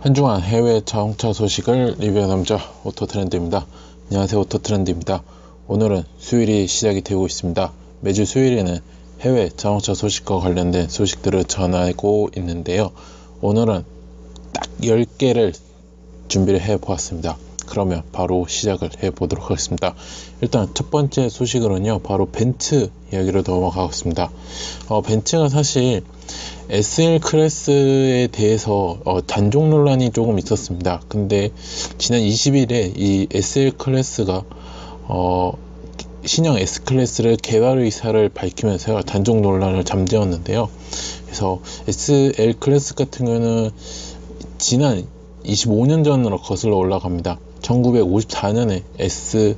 한 주간 해외 자동차 소식을 리뷰하는 남자 오토트렌드입니다. 안녕하세요 오토트렌드입니다. 오늘은 수요일이 시작이 되고 있습니다. 매주 수요일에는 해외 자동차 소식과 관련된 소식들을 전하고 있는데요. 오늘은 딱 10개를 준비를 해 보았습니다. 그러면 바로 시작을 해 보도록 하겠습니다. 일단 첫 번째 소식으로는요, 바로 벤츠 이야기로 넘어가겠습니다. 어, 벤츠가 사실 SL 클래스에 대해서 어, 단종 논란이 조금 있었습니다. 근데 지난 20일에 이 SL 클래스가 어, 신형 S 클래스를 개발 의사를 밝히면서 단종 논란을 잠재웠는데요. 그래서 SL 클래스 같은 경우는 지난 25년 전으로 거슬러 올라갑니다. 1954년에 S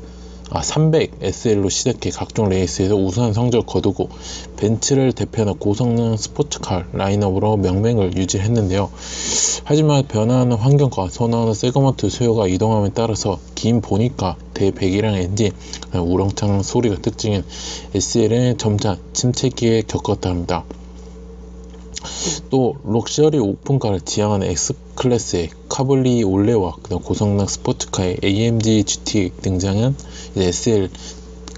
아, 300 SL로 시작해 각종 레이스에서 우수한 성적을 거두고 벤츠를 대표하는 고성능 스포츠카 라인업으로 명맥을 유지했는데요. 하지만 변화하는 환경과 선호하는 세그먼트 수요가 이동함에 따라서 긴 보니까 대배기량 엔진, 우렁찬 소리가 특징인 SL은 점차 침체기에 겪었다 합니다. 또 럭셔리 오픈카를 지향하는 X클래스의 카블리 올레와 고성능 스포츠카의 AMG GT 등장은 SL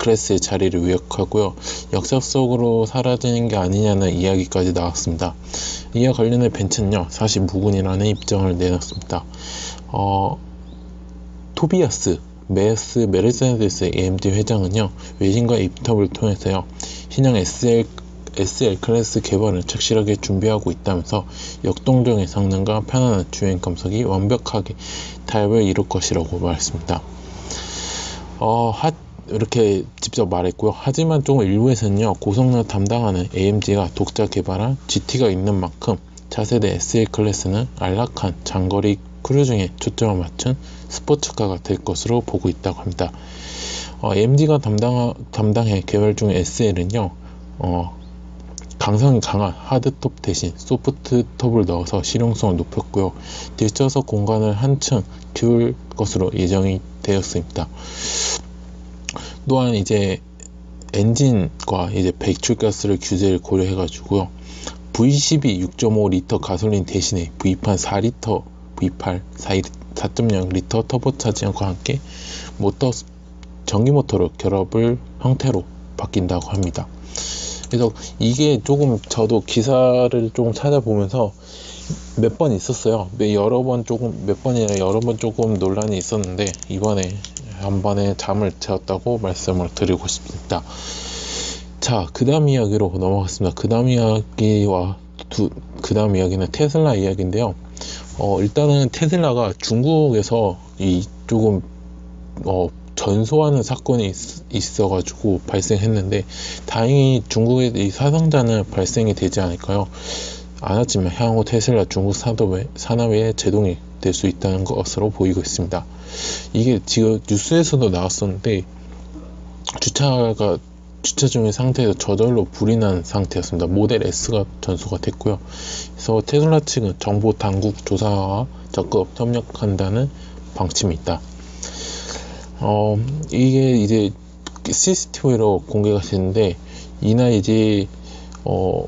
클래스의 자리를 위협하고요. 역사 속으로 사라지는 게 아니냐는 이야기까지 나왔습니다. 이와 관련해 벤츠는요, 사실 무근이라는 입장을 내놨습니다. 어, 토비아스 메스 메르세데스 AMD 회장은요, 외신과 인터뷰를 통해서요, 신형 SL SL 클래스 개발을 착실하게 준비하고 있다면서 역동적인 성능과 편안한 주행 감속이 완벽하게 타협을 이룰 것이라고 말했습니다. 어, 하, 이렇게 직접 말했고요. 하지만 좀 일부에서는요, 고성능 담당하는 AMG가 독자 개발한 GT가 있는 만큼 차세대 SL 클래스는 안락한 장거리 크루징에 초점을 맞춘 스포츠카가 될 것으로 보고 있다고 합니다. 어, AMG가 담당, 담당해 개발 중인 SL은요, 어, 강성이 강한 하드톱 대신 소프트톱을 넣어서 실용성을 높였고요. 뒷좌석 공간을 한층 키울 것으로 예정이 되었습니다. 또한 이제 엔진과 이제 배출가스를 규제를 고려해 가지고요. V12 6.5 리터 가솔린 대신에 V8 4리터 V8 4.0 리터 터보차징과 함께 모터 전기 모터로 결합을 형태로 바뀐다고 합니다. 그래서 이게 조금 저도 기사를 조금 찾아보면서 몇 번 있었어요. 여러 번 조금 몇 번이나 여러 번 조금 논란이 있었는데 이번에 한 번에 잠을 재웠다고 말씀을 드리고 싶습니다. 자, 그 다음 이야기로 넘어갔습니다. 그 다음 이야기와 두, 그 다음 이야기는 테슬라 이야기인데요. 어, 일단은 테슬라가 중국에서 이 조금 어, 전소하는 사건이 있, 어가지고 발생했는데 다행히 중국의 이 사상자는 발생이 되지 않을까요? 않았지만 향후 테슬라 중국 산업에, 산업에 제동이 될 수 있다는 것으로 보이고 있습니다. 이게 지금 뉴스에서도 나왔었는데 주차가 주차 중인 상태에서 저절로 불이 난 상태였습니다. 모델 S가 전소가 됐고요. 그래서 테슬라 측은 정보 당국 조사와 적극 협력한다는 방침이 있다. 어, 이게 이제 CCTV로 공개가 됐는데, 이날 이제, 어,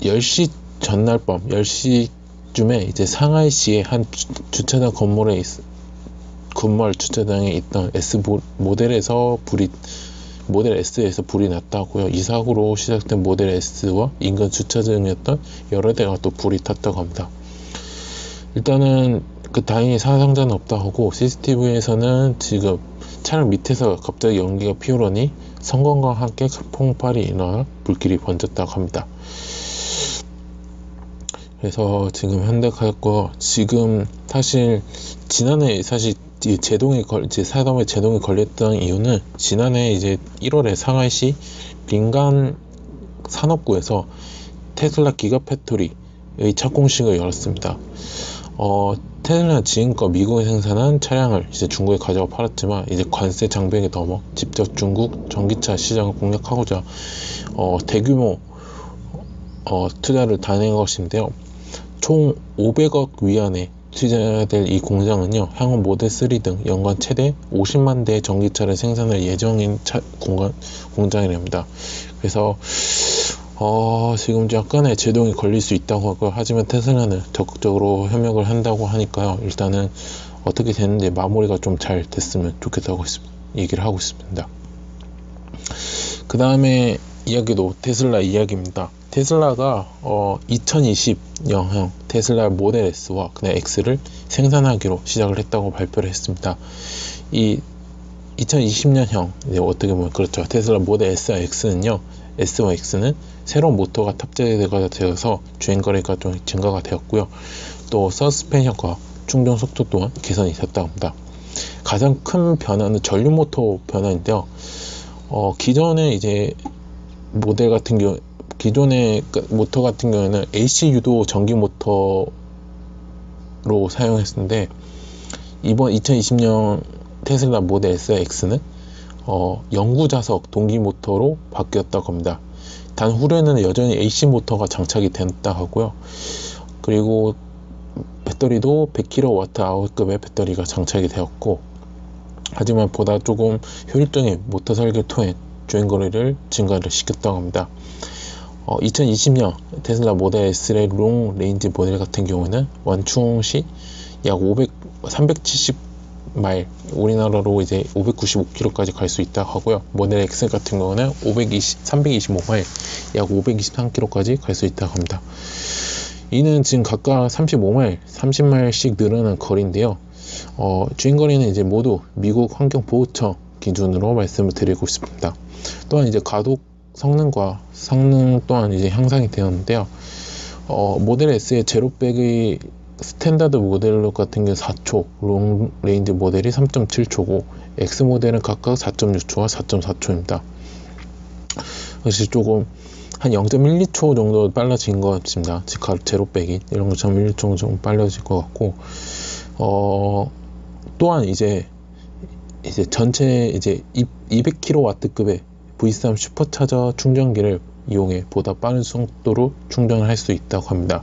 10시 전날 밤, 10시쯤에 이제 상하이시의 한 주, 차장 건물에 있, 건물 주차장에 있던 S 모델에서 불이, 모델 S에서 불이 났다고요. 이 사고로 시작된 모델 S와 인근 주차장이었던 여러 대가 또 불이 탔다고 합니다. 일단은 그 다행히 사상자는 없다 하고 CCTV에서는 지금 차량 밑에서 갑자기 연기가 피우러니 성광과 함께 폭발이 일어나 불길이 번졌다고 합니다. 그래서 지금 현대카고 지금 사실 지난해 사실 제동이 걸, 제 사담에 제동이 걸렸던 이유는 지난해 이제 1월에 상하이시 민간 산업구에서 테슬라 기가팩토리의 착공식을 열었습니다. 어, 테슬라는 지금껏 미국에 생산한 차량을 이제 중국에 가져와 팔았지만 이제 관세 장벽에 넘어 직접 중국 전기차 시장을 공략하고자 어, 대규모 어, 투자를 단행한 것인데요. 총 500억 위안에 투자될 이 공장은요, 향후 모델 3 등 연간 최대 50만 대의 전기차를 생산할 예정인 차, 공간, 공장이랍니다. 그래서 어, 지금 약간의 제동이 걸릴 수 있다고 하고 하지만 테슬라는 적극적으로 협력을 한다고 하니까요. 일단은 어떻게 되는지 마무리가 좀 잘 됐으면 좋겠다고 얘기를 하고 있습니다. 그 다음에 이야기도 테슬라 이야기입니다. 테슬라가 어, 2020년형 테슬라 모델 S와 그냥 X를 생산하기로 시작을 했다고 발표를 했습니다. 이 2020년형 어떻게 보면 그렇죠. 테슬라 모델 S와 X는요. S와 X는 새로운 모터가 탑재가 되어서 주행 거리가 좀 증가가 되었고요. 또 서스펜션과 충전 속도 또한 개선이 됐다고 합니다. 가장 큰 변화는 전류 모터 변화인데요. 어, 기존에 이제 모델 같은 경우 기존의 그 모터 같은 경우에는 AC 유도 전기 모터로 사용했는데 이번 2020년 테슬라 모델 S, X는 어, 영구 자석 동기 모터로 바뀌었다고 합니다. 단 후륜에는 여전히 AC 모터가 장착이 됐다 하고요. 그리고 배터리도 100kWh급의 배터리가 장착이 되었고 하지만 보다 조금 효율적인 모터 설계 통해 주행 거리를 증가를 시켰다고 합니다. 어, 2020년 테슬라 모델 S의 롱 레인지 모델 같은 경우는 완충 시 약 500, 370 마일 우리나라로 이제 595km까지 갈 수 있다 하고요. 모델 X 같은 경우는 520, 325마일 약 523km까지 갈 수 있다고 합니다. 이는 지금 각각 35마일, 30마일씩 늘어난 거리인데요. 어, 주행거리는 이제 모두 미국 환경보호청 기준으로 말씀을 드리고 싶습니다. 또한 이제 가독 성능과 성능 또한 이제 향상이 되었는데요. 어, 모델 S의 제로백의 스탠다드 모델 같은 게 4초, 롱 레인지 모델이 3.7초고 X 모델은 각각 4.6초와 4.4초입니다. 그래서 조금 한 0.12초 정도 빨라진 것 같습니다. 즉 제로백이 0.12초 정도 빨라질 것 같고 어 또한 이제 이제 전체 이제 200kW급의 V3 슈퍼차저 충전기를 이용해 보다 빠른 속도로 충전을 할 수 있다고 합니다.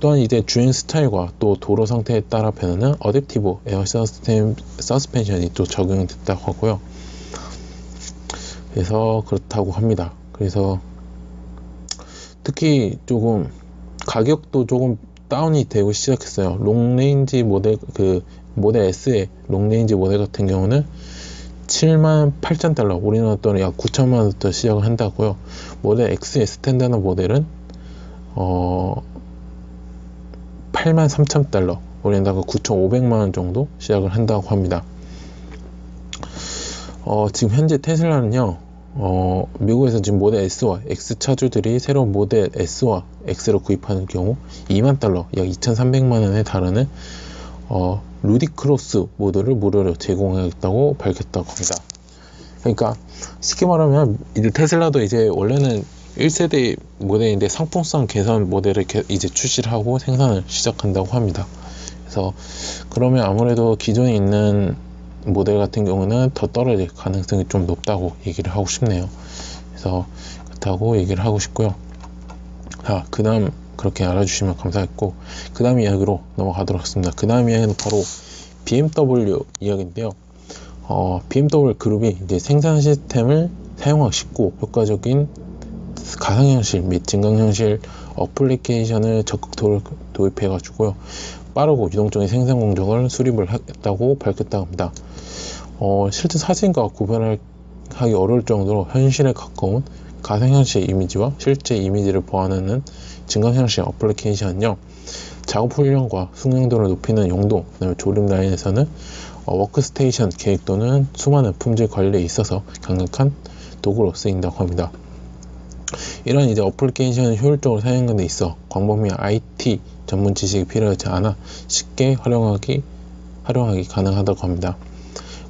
또한 이제 주행 스타일과 또 도로 상태에 따라 변하는 어댑티브 에어 서스템, 서스펜션이 또 적용됐다고 하고요. 그래서 그렇다고 합니다. 그래서 특히 조금 가격도 조금 다운이 되고 시작했어요. 롱레인지 모델 그 모델 S의 롱레인지 모델 같은 경우는 7만 8천 달러, 우리나라 돈은 약 9천만 원부터 시작을 한다고요. 모델 X의 스탠다드 모델은 어 8만 3천 달러, 우리나라 9,500만 원 정도 시작을 한다고 합니다. 어, 지금 현재 테슬라는요, 어, 미국에서 지금 모델 S와 X 차주들이 새로운 모델 S와 X를 구입하는 경우 2만 달러, 약 2,300만 원에 달하는 어, 루디크로스 모드를 무료로 제공하겠다고 밝혔다고 합니다. 그러니까 쉽게 말하면 이제 테슬라도 이제 원래는 1세대 모델인데 상품성 개선 모델을 이제 출시를 하고 생산을 시작한다고 합니다. 그래서 그러면 아무래도 기존에 있는 모델 같은 경우는 더 떨어질 가능성이 좀 높다고 얘기를 하고 싶네요. 그래서 그렇다고 얘기를 하고 싶고요. 자, 그 다음 그렇게 알아주시면 감사했고 그 다음 이야기로 넘어가도록 하겠습니다. 그 다음 이야기는 바로 BMW 이야기인데요. 어, BMW 그룹이 이제 생산 시스템을 사용하기 쉽고 효과적인 가상현실 및 증강현실 어플리케이션을 적극 도입해 가지고요. 빠르고 유동적인 생산 공정을 수립을 했다고 밝혔다고 합니다. 어, 실제 사진과 구별하기 어려울 정도로 현실에 가까운 가상현실 이미지와 실제 이미지를 보완하는 증강현실 어플리케이션은요. 작업 훈련과 숙련도를 높이는 용도, 그다음에 조립 라인에서는 어, 워크스테이션 계획 또는 수많은 품질 관리에 있어서 강력한 도구로 쓰인다고 합니다. 이런 이제 어플리케이션을 효율적으로 사용하는 데 있어 광범위 한 IT 전문 지식이 필요하지 않아 쉽게 활용하기 활용하기 가능하다고 합니다.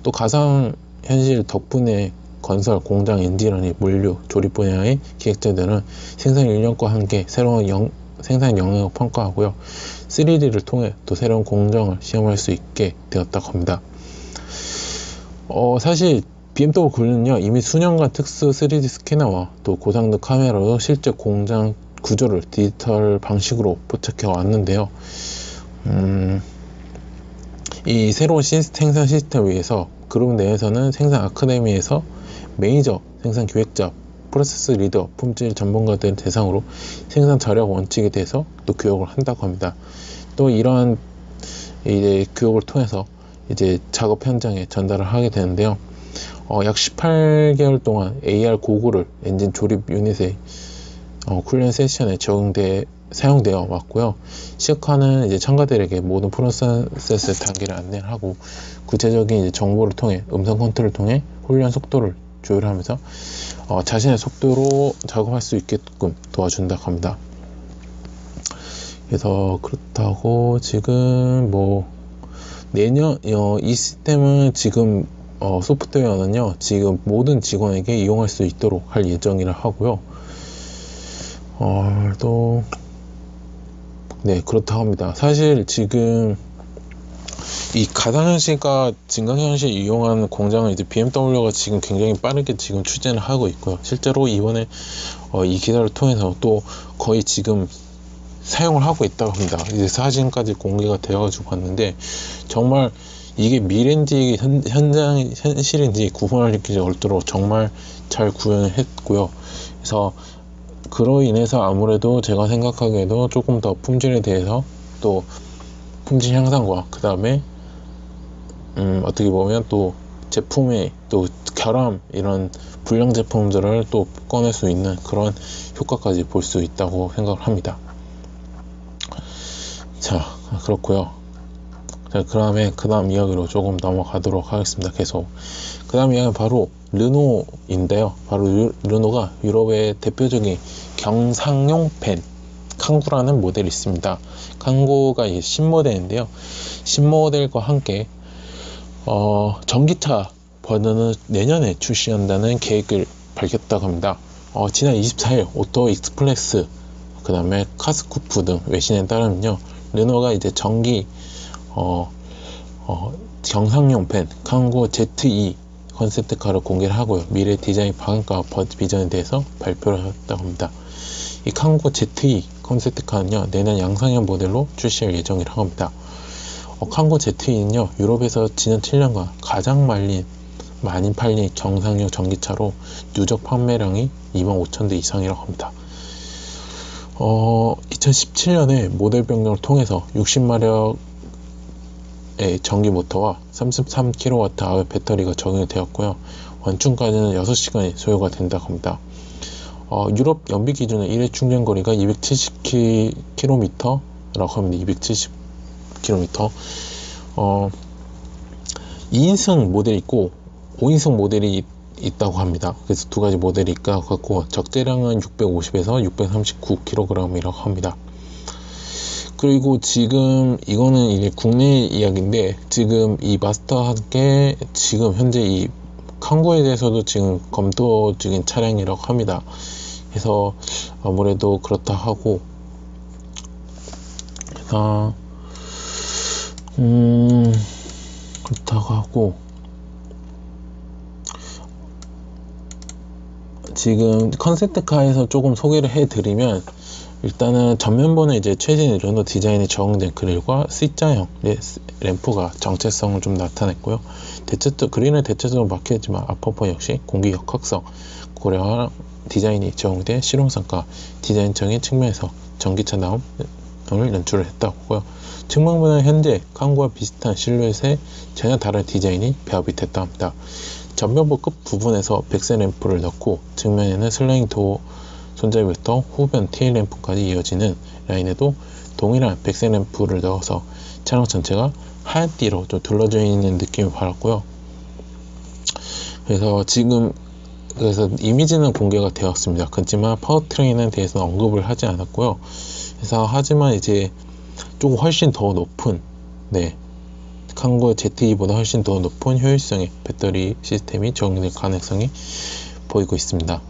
또 가상 현실 덕분에 건설, 공장, 엔지니어링, 물류, 조립 분야의 기획자들은 생산 인력과 함께 새로운 영, 생산 영역을 평가하고요. 3D를 통해 또 새로운 공정을 시험할 수 있게 되었다고 합니다. 어, 사실 BMW 그룹은요 이미 수년간 특수 3D 스캐너와 또 고장도 카메라로 실제 공장 구조를 디지털 방식으로 포착해 왔는데요. 음, 이 새로운 시스템, 생산 시스템을 위해서 그룹 내에서는 생산 아카데미에서 메이저 생산 기획자 프로세스 리더, 품질 전문가들 대상으로 생산 절약 원칙에 대해서 또 교육을 한다고 합니다. 또 이러한 이제 교육을 통해서 이제 작업 현장에 전달을 하게 되는데요. 어, 약 18개월 동안 AR 고글을 엔진 조립 유닛에 어, 훈련 세션에 적용돼 사용되어 왔고요. 시각화는 이제 참가들에게 모든 프로세스 단계를 안내를 하고 구체적인 정보를 통해 음성 컨트롤을 통해 훈련 속도를 조율하면서 어, 자신의 속도로 작업할 수 있게끔 도와준다고 합니다. 그래서 그렇다고 지금 뭐 내년 어, 이 시스템은 지금 어, 소프트웨어는요 지금 모든 직원에게 이용할 수 있도록 할 예정이라 하고요. 어, 또 네, 그렇다고 합니다. 사실 지금 이 가상현실과 증강현실 이용하는 공장을 이제 BMW가 지금 굉장히 빠르게 지금 추진을 하고 있고요. 실제로 이번에 어, 이 기사를 통해서 또 거의 지금 사용을 하고 있다고 합니다. 이제 사진까지 공개가 되어 가지고 봤는데 정말 이게 미래인지 현, 현장 현실인지 구분할 수 없도록 정말 잘 구현을 했고요. 그래서 그로 인해서 아무래도 제가 생각하기에도 조금 더 품질에 대해서 또 품질 향상과 그 다음에 음, 어떻게 보면 또 제품의 또 결함 이런 불량 제품들을 또 꺼낼 수 있는 그런 효과까지 볼 수 있다고 생각을 합니다. 자 그렇고요. 자, 그 다음에 그 다음 이야기로 조금 넘어가도록 하겠습니다. 계속. 그 다음 이야기는 바로 르노인데요. 바로 르노가 유럽의 대표적인 경상용 펜 칸구라는 모델이 있습니다. 칸구가 신모델인데요. 신모델과 함께 어, 전기차 버전을 내년에 출시한다는 계획을 밝혔다고 합니다. 어, 지난 24일 오토 익스플레스 그 다음에 카스쿠프 등 외신에 따르면요 르노가 이제 전기 어, 어, 경상용 펜 칸고 ZE 컨셉트카를 공개를 하고요. 미래 디자인 방향과 비전에 대해서 발표를 했다고 합니다. 이 칸고 ZE 컨셉트카는요, 내년 양산형 모델로 출시할 예정이라고 합니다. 어, 칸고 ZE는요, 유럽에서 지난 7년간 가장 말린, 많이 팔린 경상용 전기차로 누적 판매량이 2만 5천 대 이상이라고 합니다. 어, 2017년에 모델 변경을 통해서 60마력 전기 모터와 33kWh 배터리가 적용이 되었고요. 완충까지는 6시간이 소요가 된다고 합니다. 어, 유럽 연비 기준은 1회 충전 거리가 270km라고 합니다. 270km. 어, 2인승 모델이 있고 5인승 모델이 있다고 합니다. 그래서 두 가지 모델이 있고 적재량은 650에서 639kg이라고 합니다. 그리고 지금 이거는 이제 국내 이야기인데 지금 이 마스터와 함께 지금 현재 이 칸고에 대해서도 지금 검토 중인 차량이라고 합니다. 그래서 아무래도 그렇다 하고 그래서 음 그렇다고 하고 지금 컨셉트카에서 조금 소개를 해드리면 일단은 전면부는 이제 최신 르노 디자인에 적용된 그릴과 C자형 램프가 정체성을 좀 나타냈고요. 대체적 그릴은 대체적으로 막혀있지만 앞퍼퍼 역시 공기 역학성 고려한 디자인이 적용된 실용성과 디자인적인 측면에서 전기차 나옴을 연출을 했다고요. 측면부는 현재 칸과 비슷한 실루엣의 전혀 다른 디자인이 배합이 됐다 합니다. 전면부 끝 부분에서 백색 램프를 넣고 측면에는 슬라잉 도어 손잡이부터 후변 테일 램프까지 이어지는 라인에도 동일한 백색 램프를 넣어서 차량 전체가 하얀 띠로 좀 둘러져 있는 느낌을 받았고요. 그래서 지금 그래서 이미지는 공개가 되었습니다. 그렇지만 파워트레인에 대해서는 언급을 하지 않았고요. 그래서 하지만 이제 조금 훨씬 더 높은 네 칸고 ZE보다 훨씬 더 높은 효율성의 배터리 시스템이 적용될 가능성이 보이고 있습니다.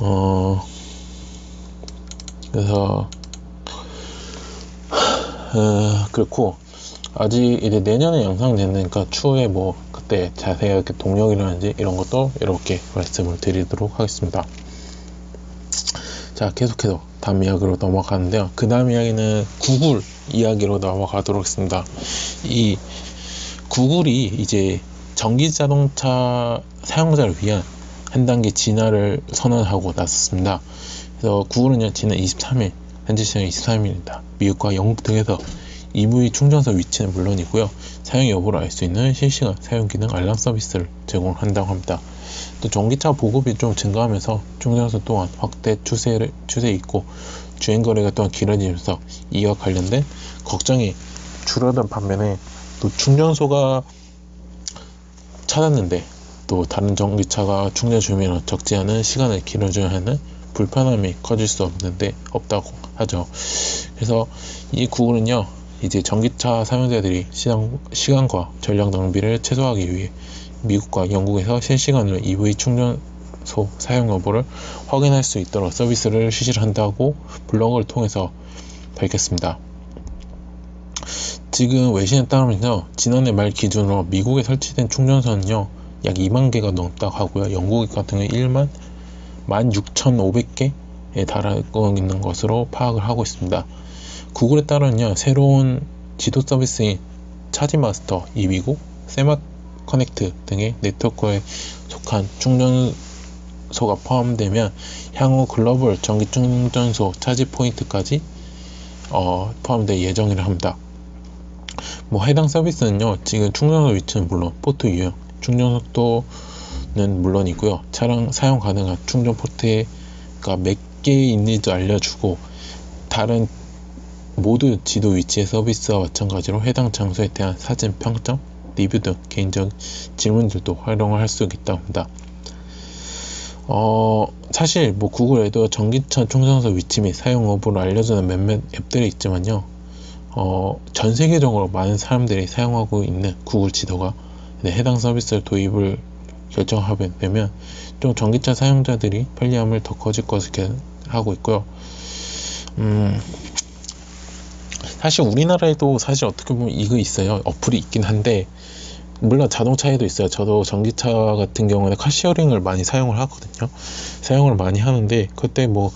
어, 그래서, 어, 그렇고, 아직 이제 내년에 영상되니까 추후에 뭐, 그때 자세하게 동력이라든지 이런 것도 이렇게 말씀을 드리도록 하겠습니다. 자, 계속해서 다음 이야기로 넘어가는데요. 그 다음 이야기는 구글 이야기로 넘어가도록 하겠습니다. 이 구글이 이제 전기 자동차 사용자를 위한 한 단계 진화를 선언하고 나섰습니다. 그래서 구글은요, 지난 23일, 현지 시간 23일입니다. 미국과 영국 등에서 EV 충전소 위치는 물론이고요, 사용 여부를 알 수 있는 실시간 사용 기능 알람 서비스를 제공한다고 합니다. 또 전기차 보급이 좀 증가하면서 충전소 또한 확대 추세를 추세 있고 주행 거리가 또한 길어지면서 이와 관련된 걱정이 줄어든 반면에 또 충전소가 찾았는데 또 다른 전기차가 충전 주면 적지 않은 시간을 길어져야 하는 불편함이 커질 수 없는데 없다고 하죠. 그래서 이 구글은요 이제 전기차 사용자들이 시간, 시간 과 전력 낭비를 최소화하기 위해 미국과 영국에서 실시간으로 EV 충전소 사용 여부를 확인할 수 있도록 서비스를 실시한다고 블로그를 통해서 밝혔습니다. 지금 외신에 따르면요, 지난해 말 기준으로 미국에 설치된 충전소는요, 약 2만 개가 넘다고 하고요. 영국 같은 경우에 1만 16,500개에 달하고 있는 것으로 파악을 하고 있습니다. 구글에 따르면요, 새로운 지도 서비스인 차지마스터 2비고 세마 커넥트 등의 네트워크에 속한 충전소가 포함되면 향후 글로벌 전기 충전소 차지 포인트까지 어, 포함될 예정이라 합니다. 뭐 해당 서비스는요 지금 충전소 위치는 물론 포트 유형 충전 속도는 물론이고요 차량 사용 가능한 충전 포트가 몇 개 있는지도 알려주고 다른 모두 지도 위치의 서비스와 마찬가지로 해당 장소에 대한 사진 평점 리뷰 등 개인적 질문들도 활용을 할 수 있다고 합니다. 어, 사실 뭐 구글에도 전기차 충전소 위치 및 사용 여부를 알려주는 몇몇 앱들이 있지만요. 어, 전 세계적으로 많은 사람들이 사용하고 있는 구글 지도가 해당 서비스를 도입을 결정하게 되면 좀 전기차 사용자들이 편리함을 더 커질 것을 하고 있고요. 음, 사실 우리나라에도 사실 어떻게 보면 이거 있어요. 어플이 있긴 한데 물론 자동차에도 있어요. 저도 전기차 같은 경우는 카시어링을 많이 사용을 하거든요. 사용을 많이 하는데 그때 뭐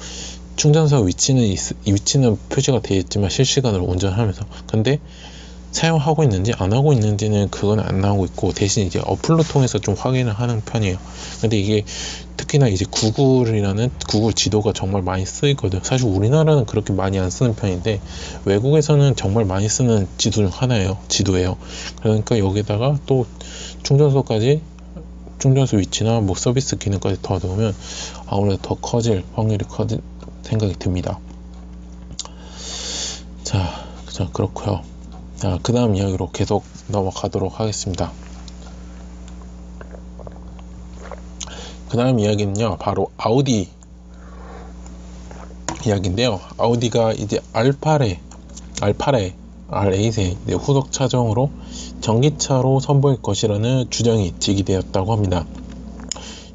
충전소 위치는 있, 위치는 표시가 되어 있지만 실시간으로 운전하면서 근데 사용하고 있는지 안 하고 있는지는 그건 안 나오고 있고 대신 이제 어플로 통해서 좀 확인을 하는 편이에요. 근데 이게 특히나 이제 구글이라는 구글 지도가 정말 많이 쓰이거든. 사실 우리나라는 그렇게 많이 안 쓰는 편인데 외국에서는 정말 많이 쓰는 지도 중 하나예요. 지도예요. 그러니까 여기다가 또 충전소까지 충전소 위치나 뭐 서비스 기능까지 더 넣으면 아무래도 더 커질 확률이 커질 생각이 듭니다. 자, 자 그렇고요. 자, 그 다음 이야기로 계속 넘어가도록 하겠습니다. 그 다음 이야기는요, 바로 아우디 이야기인데요. 아우디가 이제 알파레, 알파레, R8의 후속 차종으로 전기차로 선보일 것이라는 주장이 제기되었다고 합니다.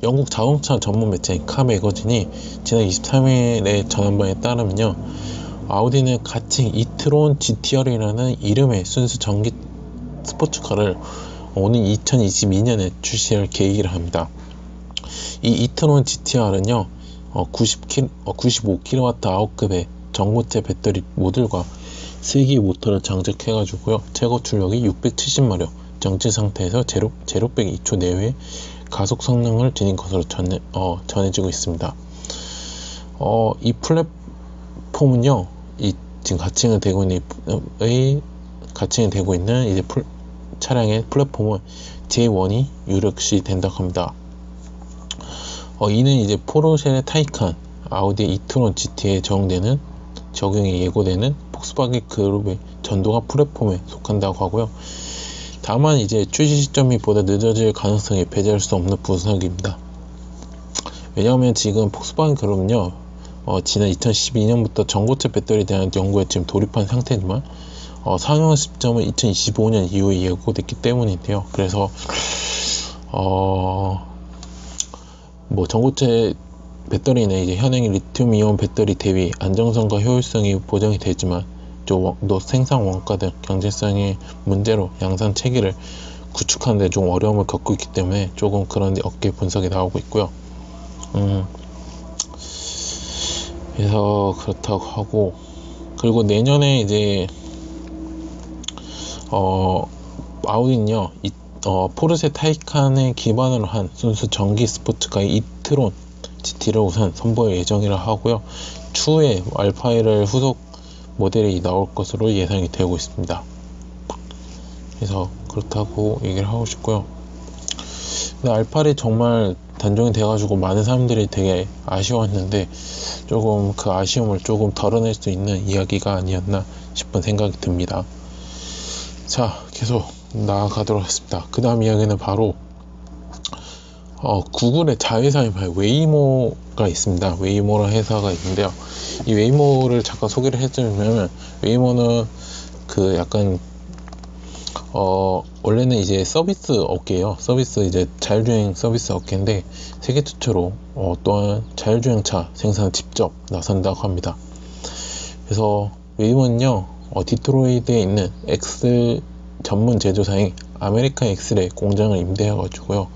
영국 자동차 전문 매체인 카 매거진이 지난 23일에 전한 바에 따르면요. 아우디는 가칭 이트론 GTR이라는 이름의 순수 전기 스포츠카를 오는 2022년에 출시할 계획이라 합니다. 이 이트론 GTR은요, 90kg, 95kW 아웃급의 전고체 배터리 모듈과 3기 모터를 장착해가지고요, 최고 출력이 670마력, 정지 상태에서 제로, 제로백 2초 내외 가속 성능을 지닌 것으로 전해, 어, 전해지고 있습니다. 어, 이 플랫폼은요, 이 지금 가칭이 되고 있는 의 가칭이 되고 있는 이제 풀, 차량의 플랫폼은 J1이 유력시 된다고 합니다. 어, 이는 이제 포르쉐 타이칸, 아우디 이트론 GT에 적용되는 적용이 예고되는 폭스바겐 그룹의 전도가 플랫폼에 속한다고 하고요. 다만 이제 출시 시점이 보다 늦어질 가능성이 배제할 수 없는 분석입니다. 왜냐하면 지금 폭스바겐 그룹은요, 어, 지난 2012년부터 전고체 배터리에 대한 연구에 지금 돌입한 상태지만 어, 상용 시점은 2025년 이후에 예고됐기 때문인데요. 그래서 어, 뭐 전고체 배터리는 이제 현행 리튬이온 배터리 대비 안정성과 효율성이 보장이 되지만 또 생산 원가 등 경제성의 문제로 양산 체계를 구축하는데 좀 어려움을 겪고 있기 때문에 조금 그런 어깨 분석이 나오고 있고요. 음, 그래서 그렇다고 하고 그리고 내년에 이제 어 아우디는요 이, 어, 포르쉐 타이칸에 기반으로 한 순수 전기 스포츠카의 이트론 GT를 우선 선보일 예정이라 하고요. 추후에 알파1을 후속 모델이 나올 것으로 예상이 되고 있습니다. 그래서 그렇다고 얘기를 하고 싶고요. 근데 알파리 정말 단종이 돼가지고 많은 사람들이 되게 아쉬워했는데 조금 그 아쉬움을 조금 덜어낼 수 있는 이야기가 아니었나 싶은 생각이 듭니다. 자, 계속 나아가도록 하겠습니다. 그 다음 이야기는 바로 어, 구글의 자회사인 웨이모가 있습니다. 웨이모라는 회사가 있는데요. 이 웨이모를 잠깐 소개를 해주면 웨이모는 그 약간 어, 원래는 이제 서비스 업계예요. 서비스 이제 자율주행 서비스 업계인데 세계 최초로 어, 또한 자율주행차 생산 직접 나선다고 합니다. 그래서 웨이모는요, 어, 디트로이드에 있는 엑스 전문 제조사인 아메리칸 엑스레 공장을 임대해가지고요.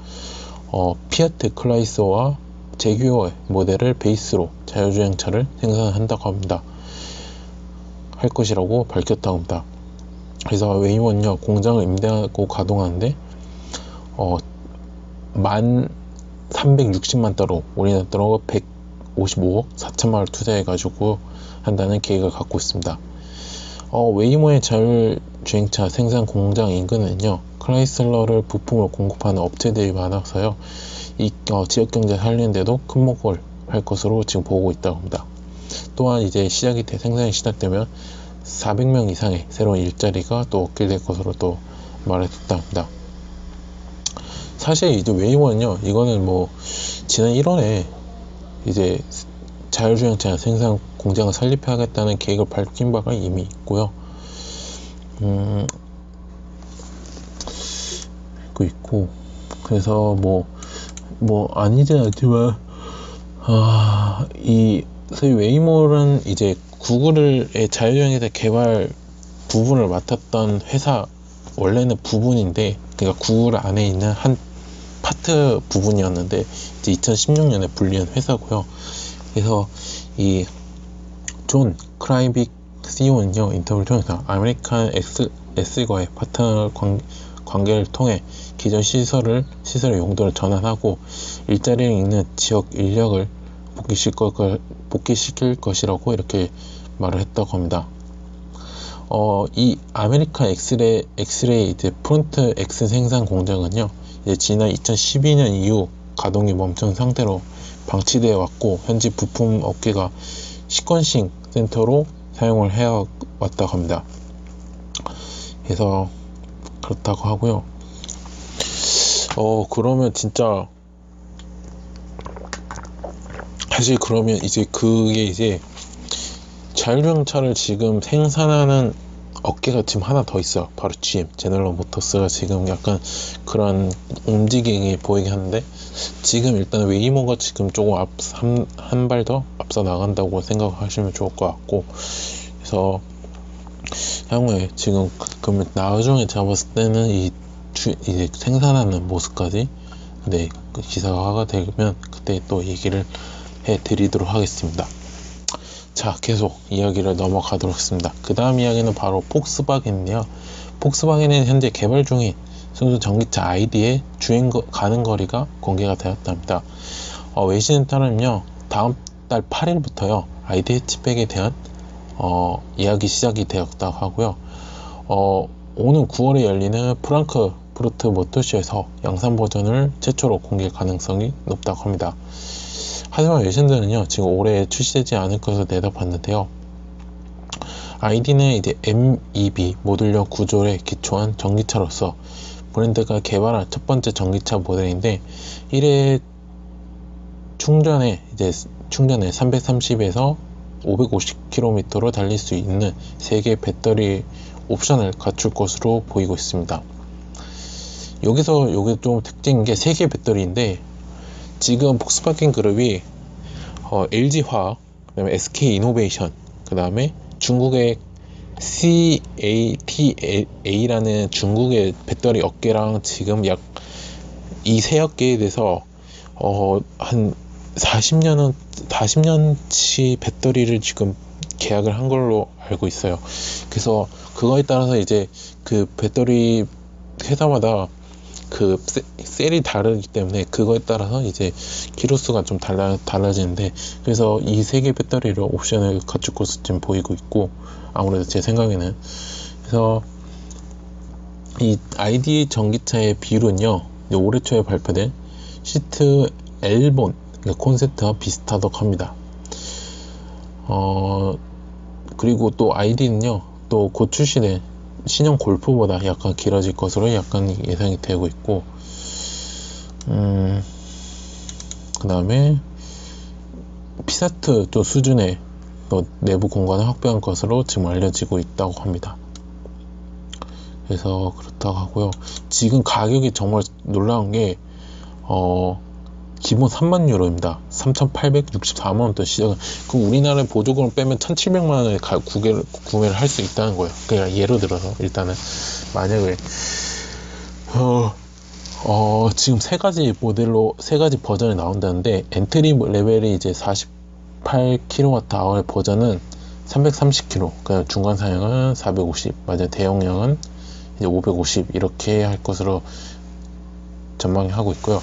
어, 피아트 클라이서와 제규어 모델을 베이스로 자율주행차를 생산한다고 합니다. 할 것이라고 밝혔다고 합니다. 그래서 웨이원요 공장을 임대하고 가동하는데 어, 만 360만 달러 우리나라 달러 155억 4천만 원 투자해가지고 한다는 계획을 갖고 있습니다. 어, 웨이모의 자율주행차 생산 공장 인근은요 크라이슬러를 부품을 공급하는 업체들이 많아서요 이 어, 지역 경제 살리는데도 큰 목을 할 것으로 지금 보고 있다고 합니다. 또한 이제 시작이 돼 생산이 시작되면 400명 이상의 새로운 일자리가 또 얻게 될 것으로 또 말했었다 합니다. 사실 이제 웨이원은요, 이거는 뭐, 지난 1월에 이제 자율주행차 생산 공장을 설립하겠다는 계획을 밝힌 바가 이미 있고요. 음, 그 있고, 그래서 뭐, 뭐, 아니진 않지만, 아, 이, 소위 웨이몰은 이제 구글의 자율주행에서 개발 부분을 맡았던 회사 원래는 부분인데 그러니까 구글 안에 있는 한 파트 부분이었는데 이제 2016년에 분리한 회사고요. 그래서 이 존 크라이빅 CEO는요 인터뷰를 통해서 아메리칸 S과의 파트너 관, 관계를 통해 기존 시설을 시설의 용도를 전환하고 일자리를 잇는 지역 인력을 복귀시킬, 것, 복귀시킬 것이라고 이렇게 말을 했다고 합니다. 어, 이 아메리칸 엑스레이, 엑스레이 이제 프론트 X 생산 공장은요, 이제 지난 2012년 이후 가동이 멈춘 상태로 방치되어 왔고, 현재 부품 업계가 시퀀싱 센터로 사용을 해 왔다고 합니다. 그래서 그렇다고 하고요. 어, 그러면 진짜 사실 그러면 이제 그게 이제 자율주행차를 지금 생산하는 업계가 지금 하나 더 있어요. 바로 GM, 제너럴 모터스가 지금 약간 그런 움직임이 보이긴 하는데 지금 일단 웨이모가 지금 조금 앞, 한 발 더 앞서 나간다고 생각하시면 좋을 것 같고 그래서 향후에 지금 그러면 나중에 잡았을 때는 이 주, 이제 생산하는 모습까지 네, 그 기사화가 되면 그때 또 얘기를 해 드리도록 하겠습니다. 자, 계속 이야기를 넘어가도록 하겠습니다. 그 다음 이야기는 바로 폭스바겐인데요. 폭스바겐은 현재 개발 중인 순수 전기차 아이디의 주행 거, 가능 거리가 공개가 되었답니다. 어, 외신에 따르면요, 다음 달 8일부터요, 아이디 해치백에 대한 어, 이야기 시작이 되었다고 하고요. 어, 오는 9월에 열리는 프랑크 프루트 모터쇼에서 양산 버전을 최초로 공개 가능성이 높다고 합니다. 하지만 외신들은요 지금 올해 출시되지 않을 것으로 내다봤는데요 아이디는 이제 MEB 모듈력 구조에 기초한 전기차로서 브랜드가 개발한 첫 번째 전기차 모델인데 1회 충전에 이제 충전에 330에서 550km로 달릴 수 있는 3개의 배터리 옵션을 갖출 것으로 보이고 있습니다. 여기서 여기 좀 특징인 게 3개의 배터리인데 지금 폭스바겐 그룹이 어, LG화학, 그다음에 SK 이노베이션, 그다음에 중국의 CATA라는 중국의 배터리 업계랑 지금 약 이 세 업계에 대해서 어, 한 40년은 40년치 배터리를 지금 계약을 한 걸로 알고 있어요. 그래서 그거에 따라서 이제 그 배터리 회사마다 그 세, 셀이 다르기 때문에 그거에 따라서 이제 키로수가 좀 달라 달라지는데 그래서 이 세 개 배터리를 옵션을 것으로 지금 보이고 있고 아무래도 제 생각에는 그래서 이 ID 전기차의 비율은요 올해 초에 발표된 시트 L본 그러니까 콘셉트와 비슷하다고 합니다. 어 그리고 또 ID는요 또 곧 출시된 신형 골프보다 약간 길어질 것으로 약간 예상이 되고 있고 음, 그 다음에 피사트 또 수준의 또 내부 공간을 확보한 것으로 지금 알려지고 있다고 합니다. 그래서 그렇다고 하고요. 지금 가격이 정말 놀라운 게 어, 기본 3만 유로입니다. 3,864만 원대 시작. 그 우리나라의 보조금을 빼면 1,700만 원에 가, 구매를, 구매를 할 수 있다는 거예요. 그러니까 예로 들어서 일단은 만약에 어, 어, 지금 세 가지 모델로 세 가지 버전이 나온다는데 엔트리 레벨이 이제 48kWh의 버전은 330kg, 그러니까 중간 사양은 450, 맞아 대용량은 이제 550 이렇게 할 것으로 전망하고 있고요.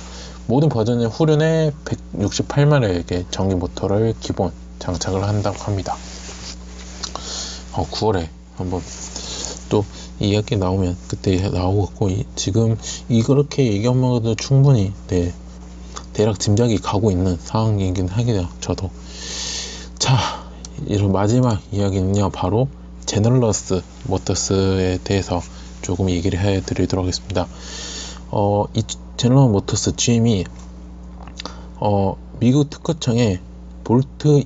모든 버전의 후륜에 168마력의 전기 모터를 기본 장착을 한다고 합니다. 어, 9월에 한번 또 이야기 나오면 그때 나오고 지금 이렇게 얘기하면 도 충분히 네, 대략 짐작이 가고 있는 상황이긴 하겠네요. 저도 자 이런 마지막 이야기는요 바로 제너러스 모터스에 대해서 조금 얘기를 해드리도록 하겠습니다. 어, 이 제너럴 모터스 GM이 어, 미국 특허청에 볼트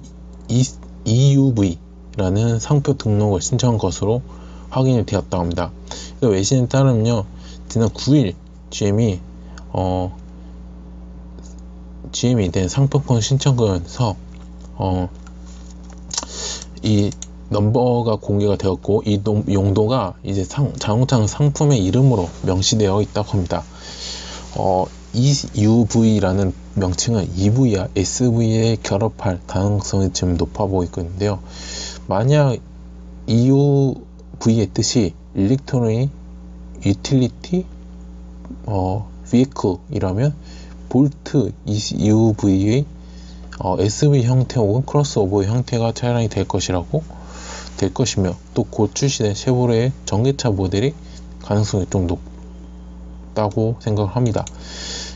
EUV라는 상표 등록을 신청한 것으로 확인이 되었다고 합니다. 외신에 따르면요, 지난 9일 GM이 어, GM이 된 상표권 신청권에서 어, 이 넘버가 공개가 되었고 이 용도가 이제 상, 자동차 상품의 이름으로 명시되어 있다고 합니다. 어, EUV라는 명칭은 EV와 SV에 결합할 가능성이 지금 높아 보이고 있는데요. 만약 EUV의 뜻이 일렉트로닉 유틸리티 어, vehicle 볼트 EUV의 어, SV 형태 혹은 크로스오버 형태가 차량이 될 것이라고 될 것이며 또 곧 출시된 쉐보레의 전기차 모델이 가능성이 좀 높, 있다고 생각을 합니다.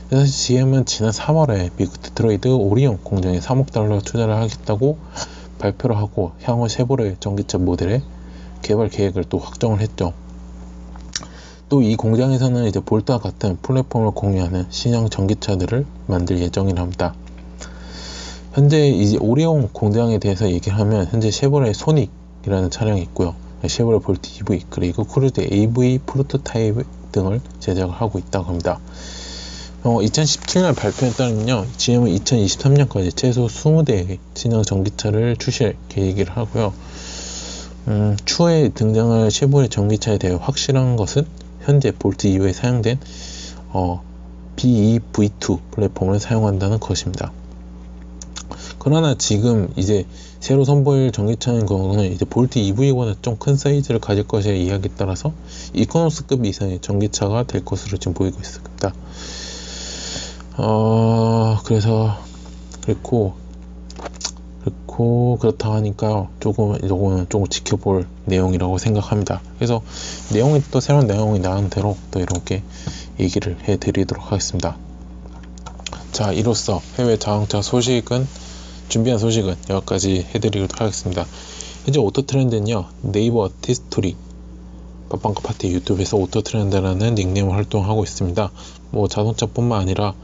그래서 GM은 지난 3월에 미국 디트로이드 오리온 공장에 3억 달러 투자를 하겠다고 발표를 하고 향후 쉐보레 전기차 모델의 개발 계획을 또 확정을 했죠. 또 이 공장에서는 이제 볼트와 같은 플랫폼을 공유하는 신형 전기차들을 만들 예정이랍니다. 현재 이제 오리온 공장에 대해서 얘기하면 현재 쉐보레 소닉이라는 차량이 있고요. 쉐보레 볼트 EV 그리고 크루즈 AV 프로토타입 등을 제작을 하고 있다고 합니다. 어, 2017년 발표에 따르면요, GM은 2023년까지 최소 20대의 신형 전기차를 출시할 계획을 하고요. 음, 추후에 등장할 쉐보레 전기차에 대해 확실한 것은 현재 볼트 이후에 사용된 어, BEV2 플랫폼을 사용한다는 것입니다. 그러나 지금 이제 새로 선보일 전기차인 경우는 이제 볼트 EV보다 좀 큰 사이즈를 가질 것의 이야기에 따라서 이코노스급 이상의 전기차가 될 것으로 지금 보이고 있습니다. 어, 그래서 그렇고 그렇고 그렇다 하니까 조금 이거는 조금 지켜볼 내용이라고 생각합니다. 그래서 내용이 또 새로운 내용이 나온 대로 또 이렇게 얘기를 해드리도록 하겠습니다. 자, 이로써 해외 자동차 소식은 준비한 소식은 여기까지 해드리도록 하겠습니다. 현재 오토 트렌드는요 네이버 티스토리 빠빵카 파티 유튜브에서 오토 트렌드라는 닉네임 활동하고 있습니다. 뭐 자동차뿐만 아니라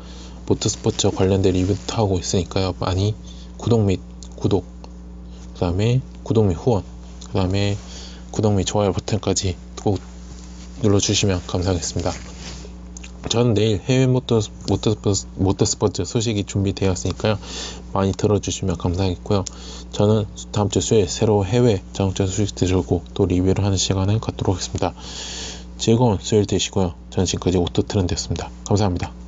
모터스포츠 관련된 리뷰도 하고 있으니까요. 많이 구독 및 구독, 그 다음에 구독 및 후원, 그 다음에 구독 및 좋아요 버튼까지 꼭 눌러주시면 감사하겠습니다. 저는 내일 해외 모터, 모터스포츠, 모터스포츠 소식이 준비되었으니까요. 많이 들어주시면 감사하겠고요. 저는 다음 주 수요일 새로 해외 자동차 소식 들고 또 리뷰를 하는 시간을 갖도록 하겠습니다. 즐거운 수요일 되시고요. 저는 지금까지 오토트렌드였습니다. 감사합니다.